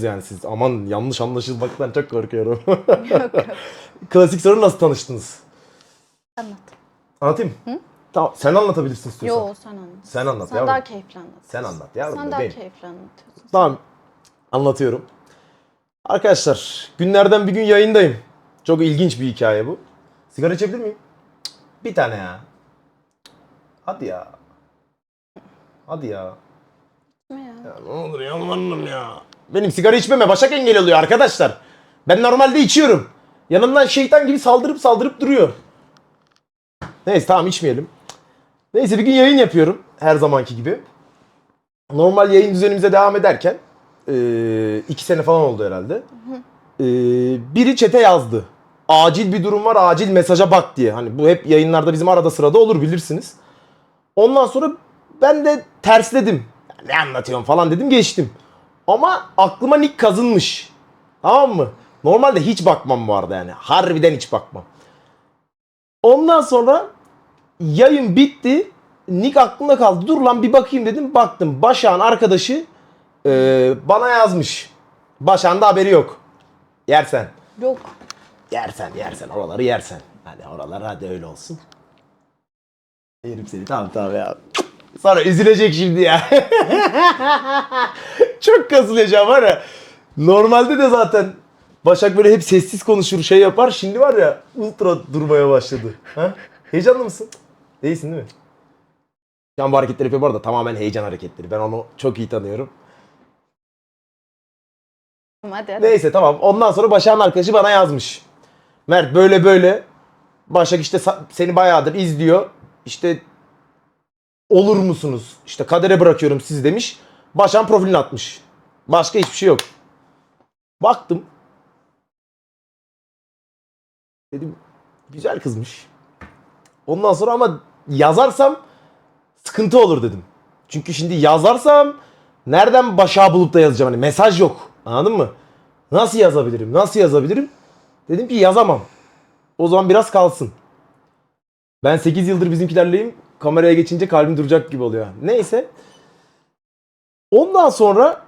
yani siz. Aman yanlış anlaşılmaktan çok korkuyorum. Yok yok. Klasik soru nasıl tanıştınız? Anlat. Anlatayım mı? Tamam. Sen anlatabilirsin istiyorsan. Yo sen anlat. Sen anlat Sen yavrum. daha keyifli anlat. Sen anlat yavrum. Sen daha bebeğim. keyifli anlatıyorsun. Tamam. Anlatıyorum. Arkadaşlar günlerden bir gün yayındayım. Çok ilginç bir hikaye bu. Sigara içebilir miyim? Cık, Bir tane ya. Hadi ya. Hadi ya. Ne ya? Ya ne olur yalvarırım ya. Benim sigara içmeme başak engel oluyor arkadaşlar. Ben normalde içiyorum. Yanımdan şeytan gibi saldırıp saldırıp duruyor. Neyse tamam içmeyelim. Neyse bir gün yayın yapıyorum. Her zamanki gibi. Normal yayın düzenimize devam ederken iki sene falan oldu herhalde. Biri çete yazdı. Acil bir durum var acil mesaja bak diye. Hani bu hep yayınlarda bizim arada sırada olur bilirsiniz. Ondan sonra ben de tersledim. Ne anlatıyorum falan dedim geçtim. Ama aklıma nick kazınmış. Tamam mı? Normalde hiç bakmam bu arada yani. Harbiden hiç bakmam. Ondan sonra yayın bitti. Nick aklımda kaldı. Dur lan bir bakayım dedim. Baktım. Başak'ın arkadaşı e, bana yazmış. Başak'ın da haberi yok. Yersen. Yok. Yersen yersen oraları yersen. Hadi oralar hadi öyle olsun. Yerim seni tamam tamam ya. Sonra üzülecek şimdi ya. Çok kasılacağım var ya. Normalde de zaten Başak böyle hep sessiz konuşur şey yapar. Şimdi var ya ultra durmaya başladı. Ha? Heyecanlı mısın? Değilsin değil mi? Şu an bu hareketleri yapıyor bu arada tamamen heyecan hareketleri. Ben onu çok iyi tanıyorum. Hadi hadi. Neyse tamam. Ondan sonra Başak'ın arkadaşı bana yazmış. Mert böyle böyle. Başak işte seni bayağıdır izliyor. İşte olur musunuz? İşte kadere bırakıyorum sizi demiş. Başak'ın profilini atmış. Başka hiçbir şey yok. Baktım. Dedim güzel kızmış. Ondan sonra ama yazarsam sıkıntı olur dedim. Çünkü şimdi yazarsam nereden Başak'ı bulup da yazacağım? Hani mesaj yok. Anladın mı? Nasıl yazabilirim? Nasıl yazabilirim? Dedim ki yazamam. O zaman biraz kalsın. Ben 8 yıldır bizimkilerleyim. Kameraya geçince kalbim duracak gibi oluyor. Neyse. Ondan sonra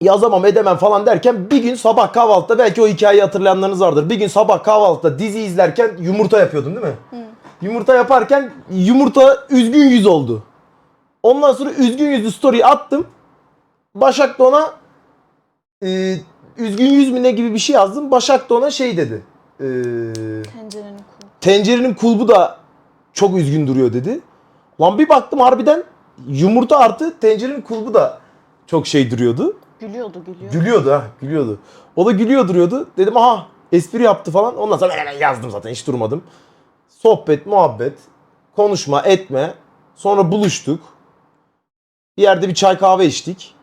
yazamam edemem falan derken bir gün sabah kahvaltıda belki o hikayeyi hatırlayanlarınız vardır. Bir gün sabah kahvaltıda dizi izlerken yumurta yapıyordum değil mi? Yumurta yaparken yumurta üzgün yüz oldu. Ondan sonra üzgün yüzlü story attım. Başak da ona e, üzgün yüz mü ne gibi bir şey yazdım. Başak da ona şey dedi. E, Tencerenin kulu. tencerenin kulbu da çok üzgün duruyor dedi. Lan bir baktım harbiden yumurta artı tencerenin kulbu da çok şey duruyordu. Gülüyordu gülüyor. Gülüyordu ha gülüyordu. O da gülüyor duruyordu. Dedim aha espri yaptı falan. Ondan sonra hemen yazdım zaten hiç durmadım. Sohbet, muhabbet, konuşma, etme. Sonra buluştuk. Bir yerde bir çay kahve içtik.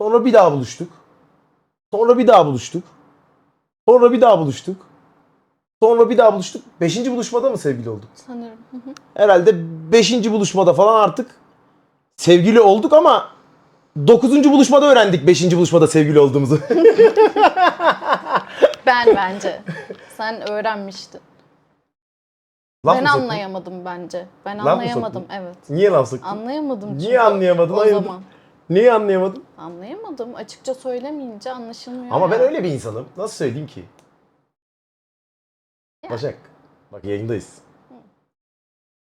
Sonra bir daha buluştuk. Sonra bir daha buluştuk. Sonra bir daha buluştuk. Sonra bir daha buluştuk. Beşinci buluşmada mı sevgili olduk? Sanırım. Hı hı. Herhalde beşinci buluşmada falan artık sevgili olduk ama dokuzuncu buluşmada öğrendik beşinci buluşmada sevgili olduğumuzu. ben bence. Sen öğrenmiştin. Laf ben anlayamadım bence. Ben mı anlayamadım evet. Niye laf soktun? Anlayamadım çünkü. Niye anlayamadın? O Hayırdır? zaman. Niye anlayamadın? Anlayamadım. Açıkça söylemeyince anlaşılmıyor. Ama ben ya. öyle bir insanım. Nasıl söyleyeyim ki? Başak. Bak yayındayız.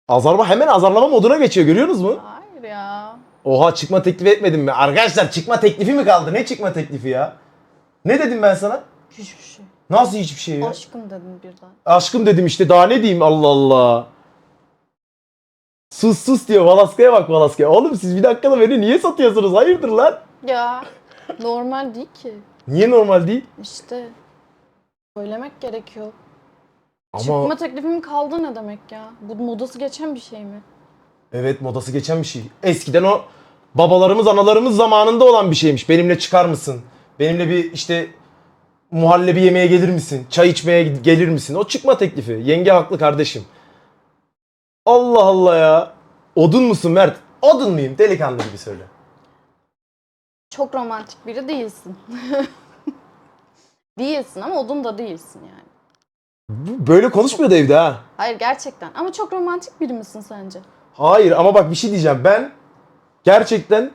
Azarlama hemen azarlama moduna geçiyor görüyorsunuz mu? Hayır ya. Oha çıkma teklifi etmedim mi? Arkadaşlar çıkma teklifi mi kaldı? Ne çıkma teklifi ya? Ne dedim ben sana? Hiçbir şey. Nasıl hiçbir şey ya? Aşkım dedin birden. Aşkım dedim işte daha ne diyeyim Allah Allah. Sus sus diyor Valaska'ya bak Valaska'ya. Oğlum siz bir dakikada beni niye satıyorsunuz? Hayırdır lan? Ya normal değil ki. Niye normal değil? İşte söylemek gerekiyor. Ama Çıkma teklifim kaldı ne demek ya? Bu modası geçen bir şey mi? evet modası geçen bir şey. Eskiden o babalarımız analarımız zamanında olan bir şeymiş. Benimle çıkar mısın? Benimle bir işte muhallebi yemeye gelir misin? Çay içmeye gelir misin? O çıkma teklifi. Yenge haklı kardeşim. Allah Allah ya. Odun musun Mert? Odun muyum? Delikanlı gibi söyle. Çok romantik biri değilsin. değilsin ama odun da değilsin yani. Böyle konuşmuyordu evde ha. Hayır gerçekten. Ama çok romantik biri misin sence? Hayır ama bak bir şey diyeceğim. Ben gerçekten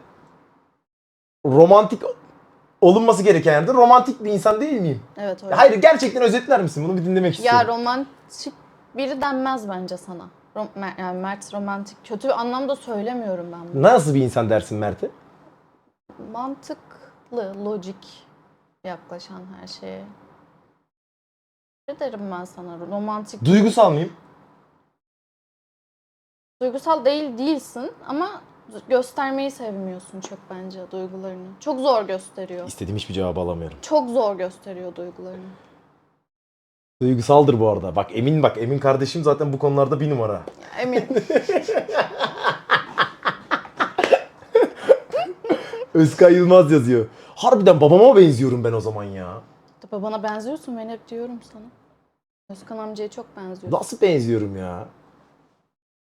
romantik olunması gereken yerde romantik bir insan değil miyim? Evet öyle. Hayır gerçekten özetler misin? Bunu bir dinlemek istiyorum. Ya romantik biri denmez bence sana. Rom- Mer- yani Mert romantik. Kötü bir anlamda söylemiyorum ben bunu. Nasıl bir insan dersin Mert'e? Mantıklı, lojik yaklaşan her şeye. Ne derim ben sana? Romantik, Duygusal mıyım? duygusal değil değilsin ama göstermeyi sevmiyorsun çok bence duygularını. Çok zor gösteriyor. İstediğim hiçbir cevabı alamıyorum. Çok zor gösteriyor duygularını. Duygusaldır bu arada. Bak Emin bak Emin kardeşim zaten bu konularda bir numara. Emin. Özkay Yılmaz yazıyor. Harbiden babama benziyorum ben o zaman ya. Babana benziyorsun ben hep diyorum sana. Özkan amcaya çok benziyorsun. Nasıl benziyorum ya?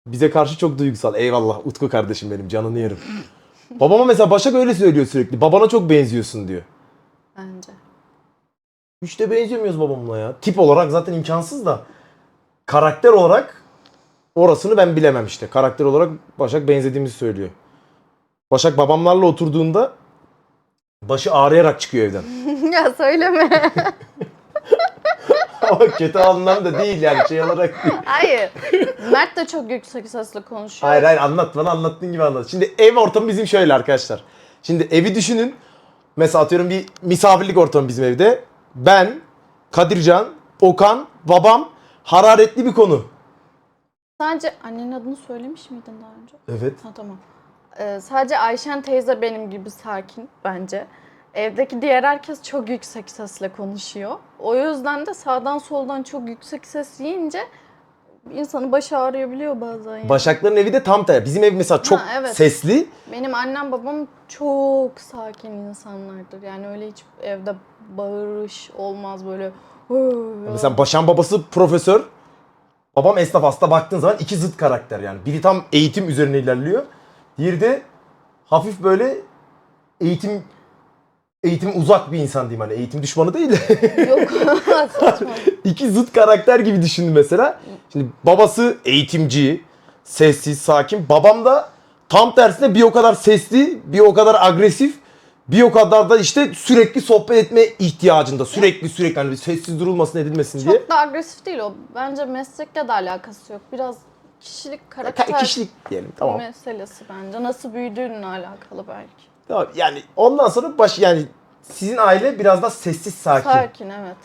Bize karşı çok duygusal. Eyvallah Utku kardeşim benim canını yerim. Babama mesela Başak öyle söylüyor sürekli. Babana çok benziyorsun diyor. Bence. Hiç de benzemiyoruz babamla ya. Tip olarak zaten imkansız da. Karakter olarak orasını ben bilemem işte. Karakter olarak Başak benzediğimizi söylüyor. Başak babamlarla oturduğunda başı ağrıyarak çıkıyor evden. ya söyleme. Ama kötü anlamda değil yani şey olarak değil. Hayır. Mert de çok yüksek sesle konuşuyor. Hayır hayır anlat bana anlattığın gibi anlat. Şimdi ev ortamı bizim şöyle arkadaşlar. Şimdi evi düşünün. Mesela atıyorum bir misafirlik ortamı bizim evde. Ben, Kadircan, Okan, babam hararetli bir konu. Sadece annenin adını söylemiş miydin daha önce? Evet. Ha tamam. Ee, sadece Ayşen teyze benim gibi sakin bence. Evdeki diğer herkes çok yüksek sesle konuşuyor. O yüzden de sağdan soldan çok yüksek ses yiyince insanın başı ağrıyabiliyor bazen. Yani. Başakların evi de tam tersi. Bizim ev mesela çok Ha, evet. sesli. Benim annem babam çok sakin insanlardır. Yani öyle hiç evde bağırış olmaz böyle. Mesela Başan babası profesör. Babam esnaf hasta baktığın zaman iki zıt karakter yani. Biri tam eğitim üzerine ilerliyor. Diğeri de hafif böyle eğitim eğitim uzak bir insan diyeyim hani eğitim düşmanı değil de Yok saçma. iki zıt karakter gibi düşündüm mesela. Şimdi babası eğitimci, sessiz, sakin. Babam da tam tersine bir o kadar sesli, bir o kadar agresif, bir o kadar da işte sürekli sohbet etme ihtiyacında. Sürekli sürekli hani bir sessiz durulmasın edilmesin diye. Çok da agresif değil o. Bence meslekle de alakası yok. Biraz kişilik, karakter Ka- Kişilik diyelim tamam. meselesi bence. Nasıl büyüdüğünle alakalı belki. Tamam yani ondan sonra baş yani sizin aile biraz daha sessiz sakin. Sakin evet.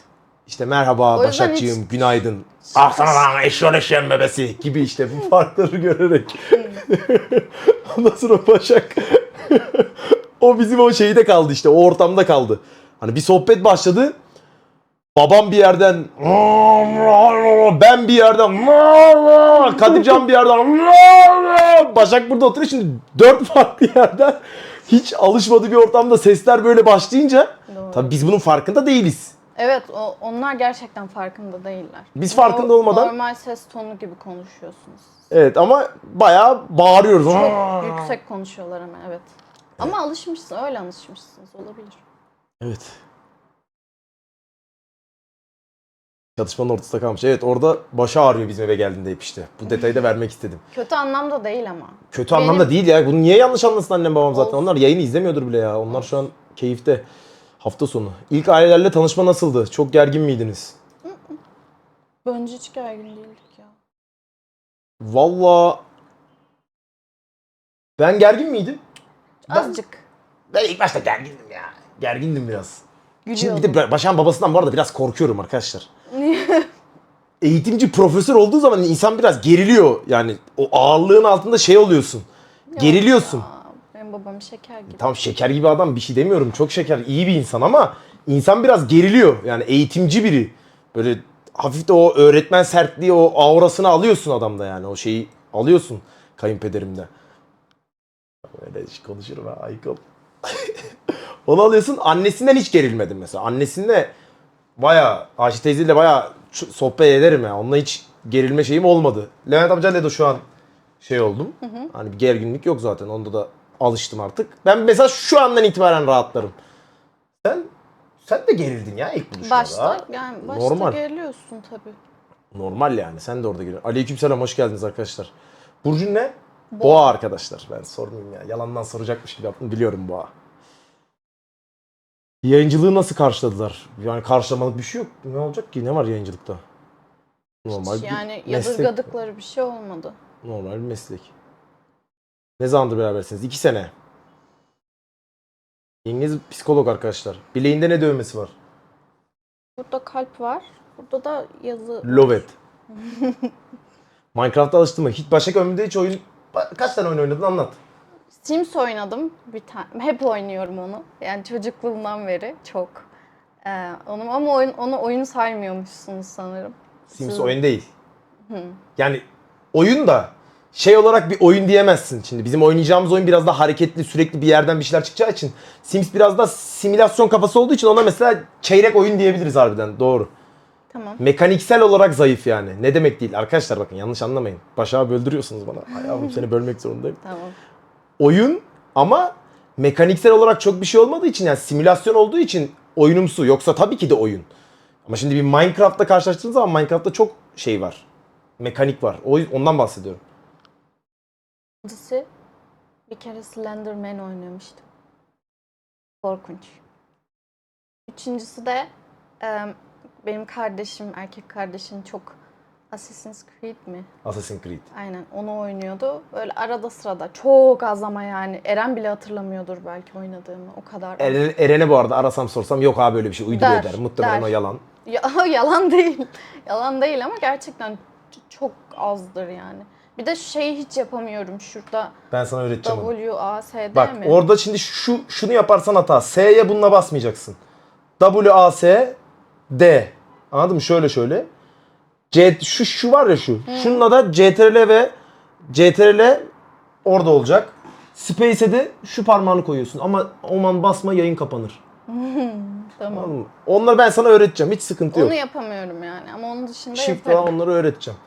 İşte merhaba O yüzden Başakçığım günaydın. Ah sana lan eşyon eşeğin bebesi gibi işte bu farkları görerek. ondan sonra Başak o bizim o şeyde kaldı işte o ortamda kaldı. Hani bir sohbet başladı. Babam bir yerden ben bir yerden Kadircan bir yerden Başak burada oturuyor şimdi dört farklı yerden hiç alışmadığı bir ortamda sesler böyle başlayınca Doğru. tabii biz bunun farkında değiliz. Evet o, onlar gerçekten farkında değiller. Biz farkında olmadan- Normal ses tonu gibi konuşuyorsunuz. Evet ama bayağı bağırıyoruz. Çok yüksek konuşuyorlar ama evet. Ama alışmışsın, öyle alışmışsınız olabilir. Evet. Çatışmanın ortasında kalmış. Evet orada başı ağrıyor bizim eve geldiğinde hep işte. Bu detayı da vermek istedim. Kötü anlamda değil ama. Kötü Benim- anlamda değil ya. Bunu niye yanlış anlasın annem babam zaten. Olsun. Onlar yayını izlemiyordur bile ya. Onlar şu an keyifte. Hafta sonu. İlk ailelerle tanışma nasıldı? Çok gergin miydiniz? Bence hiç gergin değildik ya. Valla ben gergin miydim? Ben- Azıcık. Ben ilk başta gergindim ya. Gergindim biraz. Şimdi bir de Başak'ın babasından bu arada biraz korkuyorum arkadaşlar. Eğitimci profesör olduğu zaman insan biraz geriliyor. Yani o ağırlığın altında şey oluyorsun. Geriliyorsun. Benim babam şeker gibi. Tamam şeker gibi adam bir şey demiyorum. Çok şeker, iyi bir insan ama insan biraz geriliyor. Yani eğitimci biri. Böyle hafif de o öğretmen sertliği, o aurasını alıyorsun adamda yani. O şeyi alıyorsun kayınpederimde. Öyle hiç konuşurum ha Aykol. Onu alıyorsun. Annesinden hiç gerilmedim mesela. Annesinde baya Ayşe teyzeyle baya sohbet ederim ya. Onunla hiç gerilme şeyim olmadı. Levent amcayla da şu an şey oldum. Hani bir gerginlik yok zaten. Onda da alıştım artık. Ben mesela şu andan itibaren rahatlarım. Sen sen de gerildin ya ilk buluşmada. Başta yani başta Normal. geriliyorsun tabii. Normal yani. Sen de orada giriyorsun. Aleykümselam hoş geldiniz arkadaşlar. Burcun ne? Boğa arkadaşlar. Ben sormayayım ya. Yalandan soracakmış gibi yaptım. Biliyorum boğa. Yayıncılığı nasıl karşıladılar? Yani karşılamalık bir şey yok. Ne olacak ki? Ne var yayıncılıkta? Normal Hiç bir yani meslek. yadırgadıkları bir şey olmadı. Normal bir meslek. Ne zamandır berabersiniz? İki sene. Yengeniz psikolog arkadaşlar. Bileğinde ne dövmesi var? Burada kalp var. Burada da yazı. Lovet. Minecraft'a alıştın mı? Hiç başka ömrümde hiç oyun... Kaç tane oyun oynadın anlat. Sims oynadım bir tane. Hep oynuyorum onu. Yani çocukluğumdan beri çok. Ee, onu ama oyun, onu oyun saymıyormuşsunuz sanırım. Sims Siz- oyun değil. Yani oyun da şey olarak bir oyun diyemezsin. Şimdi bizim oynayacağımız oyun biraz daha hareketli, sürekli bir yerden bir şeyler çıkacağı için Sims biraz da simülasyon kafası olduğu için ona mesela çeyrek oyun diyebiliriz harbiden. Doğru. Tamam. Mekaniksel olarak zayıf yani. Ne demek değil. Arkadaşlar bakın yanlış anlamayın. Başa böldürüyorsunuz bana. Ay yavrum seni bölmek zorundayım. Tamam. Oyun ama mekaniksel olarak çok bir şey olmadığı için yani simülasyon olduğu için oyunumsu. Yoksa tabii ki de oyun. Ama şimdi bir Minecraft'la karşılaştığınız zaman Minecraft'ta çok şey var. Mekanik var. O ondan bahsediyorum. İkincisi bir kere Slenderman oynamıştım. Korkunç. Üçüncüsü de benim kardeşim, erkek kardeşim çok Assassin's Creed mi? Assassin's Creed. Aynen onu oynuyordu. Böyle arada sırada çok az ama yani Eren bile hatırlamıyordur belki oynadığımı. O kadar. Eren- Eren'e bu arada arasam sorsam yok abi böyle bir şey uyduruyor Der, der. Muhtemelen der. o yalan. Ya, yalan değil. Yalan değil ama gerçekten çok azdır yani. Bir de şeyi hiç yapamıyorum şurada. Ben sana öğreteceğim. W, A, S, D Bak mi? orada şimdi şu şunu yaparsan hata. S'ye bununla basmayacaksın. W A S D. Anladın mı? Şöyle şöyle. C şu şu var ya şu. Şununla da CTRL ve CTRL orada olacak. Space'e de şu parmağını koyuyorsun ama aman basma yayın kapanır. Tamam. Anladın mı? Onları ben sana öğreteceğim. Hiç sıkıntı yok. Onu yapamıyorum yani ama onun dışında Shift yaparım. falan onları öğreteceğim.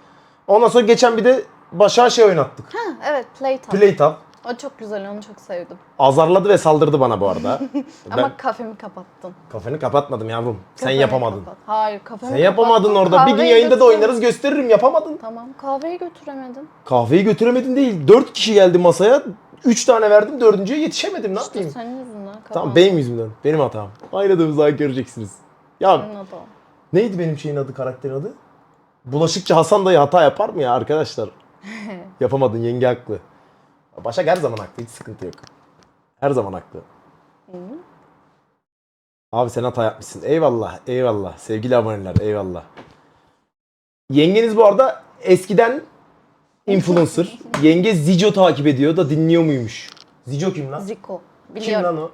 Ondan sonra geçen bir de başa şey oynattık. Ha, evet Playtime. Playtime. O çok güzel onu çok sevdim. Azarladı ve saldırdı bana bu arada. Ama ben kafemi kapattın. kafeni kapatmadım yavrum. Sen Kafemi yapamadın. kapat. Hayır kafemi Sen yapamadın kapattın. orada. Bir gün Kahveyi yayında da oynarız gösteririm. Yapamadın. Tamam kahveyi götüremedin. Kahveyi götüremedin değil. Dört kişi geldi masaya. Üç tane verdim. Dördüncüye yetişemedim. Ne İşte yapayım? senin yüzünden kapandı. Tamam benim yüzümden. Benim hatam. Ayrıldığımız zaman göreceksiniz. Ya Senin neydi benim şeyin adı, karakterin adı? Bulaşıkçı Hasan dayı hata yapar mı ya arkadaşlar? Yapamadın yenge haklı. Başak her zaman haklı. Hiç sıkıntı yok. Her zaman haklı. Abi sen hata yapmışsın. Eyvallah, eyvallah. Sevgili aboneler, eyvallah. Yengeniz bu arada eskiden influencer. Yenge Zico takip ediyor da dinliyor muymuş? Zico kim lan? Zico. Kim Biliyorum. lan o?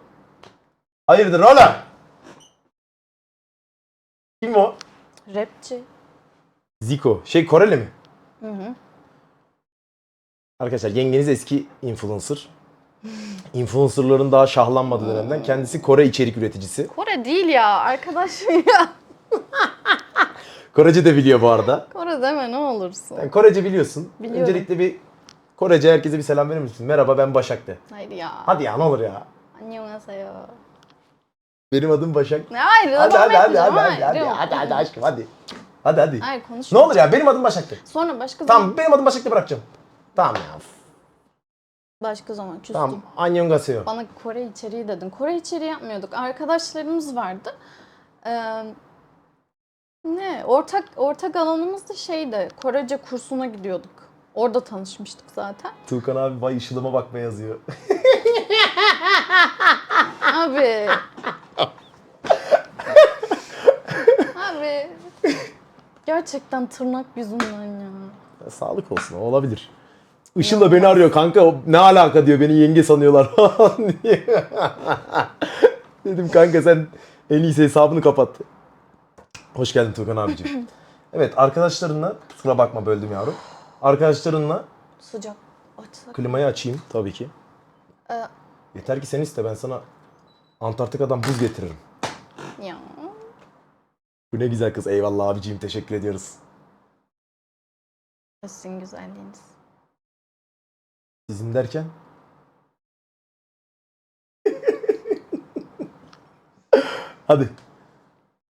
Hayırdır oğlum? Kim o? Rapçi. Zico. Şey Koreli mi? Hı hı. Arkadaşlar yengeniz eski influencer. Influencerların daha şahlanmadığı dönemden kendisi Kore içerik üreticisi. Kore değil ya arkadaşım ya. Korece de biliyor bu arada. Kore deme ne olursun. Sen Korece biliyorsun. Biliyorum. Öncelikle bir Korece herkese bir selam verir misin? Merhaba ben Başak de. Hayır ya. Hadi ya ne olur ya. Annyeonghaseyo. Benim adım Başak. Ne hayır Hadi hadi hadi hadi hadi hadi hadi hadi aşkım hadi. Hadi hadi. Hayır konuşma. Ne olur ya benim adım Başak de. Sonra başka zaman. Tamam benim adım Başak de bırakacağım. Tamam ya. Başka zaman küstüm. Tamam. Annyeonghaseyo. Bana Kore içeriği dedin. Kore içeriği yapmıyorduk. Arkadaşlarımız vardı. Ee, ne? Ortak ortak alanımız da şeydi. Korece kursuna gidiyorduk. Orada tanışmıştık zaten. Tuğkan abi vay ışılıma bakma yazıyor. Abi. Abi. Gerçekten tırnak yüzünden ya. Ya, Sağlık olsun o olabilir. Işıl da beni arıyor kanka ne alaka diyor beni yenge sanıyorlar diye. Dedim kanka sen en iyisi hesabını kapat. Hoş geldin Tuğkan abicim. evet arkadaşlarınla kusura bakma böldüm yavrum. Arkadaşlarınla Sıcak. Açsak. klimayı açayım tabii ki. Ee, Yeter ki sen iste ben sana Antarktika'dan buz getiririm. ya. Bu ne güzel kız eyvallah abiciğim teşekkür ediyoruz. Sizin güzelliğiniz. Sizin derken? Hadi.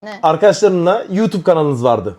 Ne? Arkadaşlarınla YouTube kanalınız vardı.